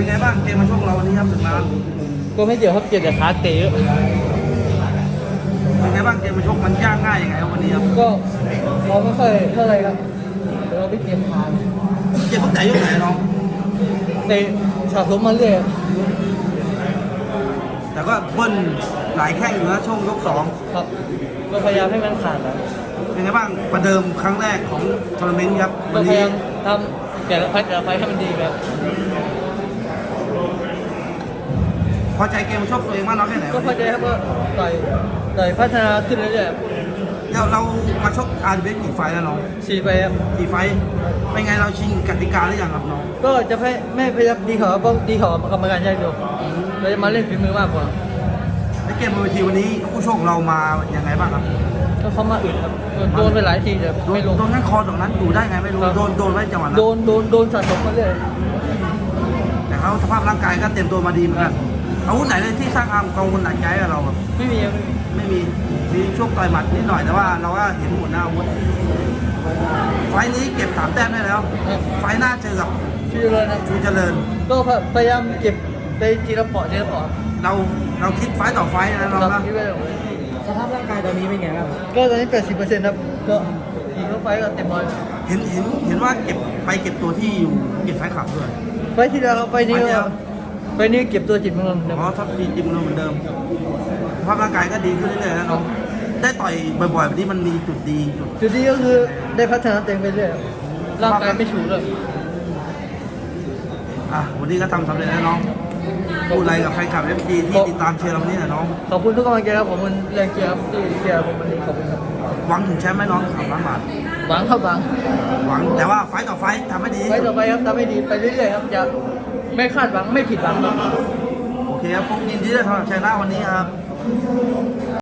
เป็นไงบ้างเกมมาช่วงเราวันนี้ครับถึงร้านก็ไม่เกี่ยวครับเกี่ยวกับขาเตะเป็นไงบ้างเกมมาชกมันยากง่ายยังไงครับวันนี้ครับก็เราไม่ค่อยเท่าไหรครับเดี๋ยวเราไปเตรียมทานเกมตั้งแต่ยกไหนน้องเตะสะสมมาเรื่อยแต่ก็เบิ้ลหลายแข้งอยู่นะช่วงยกสองครับก็พยายามให้มันขาดนะเป็นไงบ้างประเดิมครั้งแรกของทัวร์นาเมนต์ครับก็วันพยานี้ยามทำแต่ละไฟล์แต่ละไฟล์ให้มันดีแบบ พอใจเกมมาชกตัวเองมากน้อยแค่ไหนก็พอใจครับก็ต่อยต่อยพัฒนาขึ้นเรื่อยเราเรามาชกอาร์เบสกี่ไฟล์แล้วน้องๆสี่ไปครับกี่ไฟล์เป็นไงเราชิงกติกาหรือยังครับน้องก็จะไม่ไม่พยายามดีเขาเพราะดีเขากรรมการแยกดูเราจะมาเล่นฝีมือมากกว่าในเกมบนเวทีวันนี้คู่ชกของเรามายังไงบ้างครับก็เขามาอึดครับโดนไปหลายทีแต่โดนไม่ลงโดนงั้นคอตรงนั้นอยู่ได้ไงไม่รู้ครับโดนโดนไว้จังหวะนั้นโดนโดนโดนสะสมมาเรื่อยแต่เขาสภาพร่างกายก็เต็มตัวมาดีเหมือนกัน อาวุธไหนเลยที่สร้างความกังวลหนักใจกับเราครับไม่มีครับไม่มีไม่มีมีช่วงต่อยหมัดนิดหน่อยแต่ว่าเราก็เห็นหมดหน้าอาวุธไฟล์นี้เก็บสามแต้มได้แล้วครับไฟล์หน้าเจอกับชื่อเลยนะชูเจริญ ก็พยายามเก็บไปทีละเปาะทีละเปาะเราเราคิดไฟล์ต่อไฟล์นะเราครันะบที่ว่าสภาพร่างกายตอนนี้เป็นไงบ้างก็ตอนนี้80%ครับก็อีกเข้าไปก็เต็มร้อยเห็นเห็นเห็นว่าเก็บไปเก็บตัวที่อยู่เก็บไฟล์ขับด้วยไฟที่แล้วครับไฟนี้ ไฟที่แล้ก็วไฟนี้เก็บตัวจิตมันเดิมเพราะถ้าดีจิมเราเหมือนเดิมสภาพร่างกายก็ดีขึ้นเรื่อยๆนะน้องได้ต่อยบ่อยๆแบบนี้มันมีจุดดีจุดจุดนี้ก็คือได้พัฒนาตัวเองไปเรื่อยร่างกายไม่ฉุกเลยอะวันนี้ก็ทำสำเร็จแล้วน้อง พูดอะไรกับแฟนคลับเอฟซีที่ติดตามเชียร์เราวันนี้หน่อยน้อง ขอบคุณทุกกำลังใจครับผมมันแรงเชียร์ครับที่เชียร์ผมวันนี้ขอบคุณครับหวังถึงแชมป์ไหมน้องสามล้านบาทหวังครับหวังหวังแต่ว่าไฟต์ต่อไฟต์ทำให้ดีไฟต่อไปครับทำให้ดีไปเรื่อยๆครับจะไม่คาดหวังไม่ผิดหวังครับโอเคครับฟุกยินดีด้วยสำหรับชัยนาทวันนี้ครับ